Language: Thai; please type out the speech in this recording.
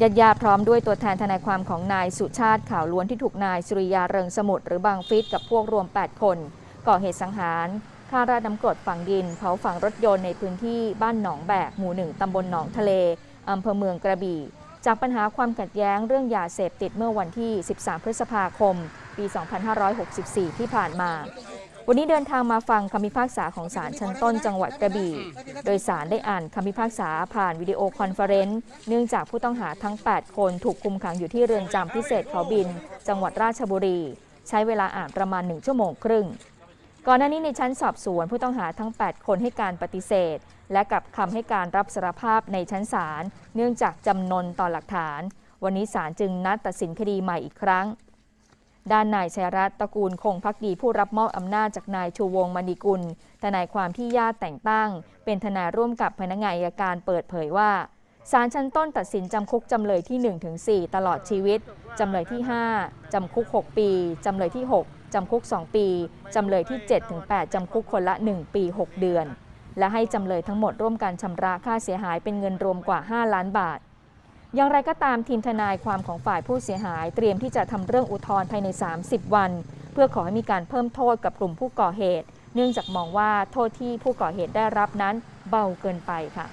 ญาติญาติพร้อมด้วยตัวแทนทนายความของนายสุชาติข่าวล้วนที่ถูกนายสุริยาเริงสมุทรหรือบางฟิศกับพวกรวม 8 คน ก่อเหตุสังหารฆ่าราดน้ำกรดฝังดิน เผาฝังรถยนต์ในพื้นที่บ้านหนองแบก หมู่หนึ่งตำบลหนองทะเลอำเภอเมืองกระบี่ จากปัญหาความขัดแย้งเรื่องยาเสพติดเมื่อวันที่ 13 พฤษภาคม ปี 2564 ที่ผ่านมา วันนี้เดินทางมาฟังคำพิพากษาของศาลชั้นต้นจังหวัดกระบี่ โดยศาลได้อ่านคำพิพากษาผ่านวิดีโอคอนเฟอเรนซ์ เนื่องจากผู้ต้องหาทั้ง 8 คนถูกคุมขังอยู่ที่เรือนจำพิเศษเขาบิน จังหวัดราชบุรี ใช้เวลาอ่านประมาณ 1 ชั่วโมงครึ่ง ก่อนหน้านี้ในชั้นสอบสวนผู้ต้องหาทั้ง 8 คนให้การปฏิเสธ และกับคำให้การรับสารภาพในชั้นศาล เนื่องจากจำนนต่อหลักฐาน วันนี้ศาลจึงนัดตัดสินคดีใหม่อีกครั้ง ด้านนายชัยรัตน์ตระกูลคงพักดีผู้รับมอบอำนาจจากนายชูวงมณีกุล ทนายความที่ญาติแต่งตั้ง เป็นทนายร่วมกับพนักงานอัยการเปิดเผยว่าศาลชั้นต้นตัดสินจำคุกจำเลยที่ 1-4 ตลอดชีวิต จำเลยที่ 5 จำคุก 6 ปี จำเลยที่ 6 จำคุก 2 ปี จำเลยที่ 7-8 จำคุกคนละ 1 ปี 6 เดือน และให้จำเลยทั้งหมดร่วมกันชำระค่าเสียหายเป็นเงินรวมกว่า 5 ล้านบาท อย่างไรก็ตามทีมทนายความของฝ่ายผู้เสียหาย เตรียมที่จะทำเรื่องอุทธรณ์ภายใน 30 วัน เพื่อขอให้มีการเพิ่มโทษกับกลุ่มผู้ก่อเหตุ เนื่องจากมองว่าโทษที่ผู้ก่อเหตุได้รับนั้นเบาเกินไปค่ะ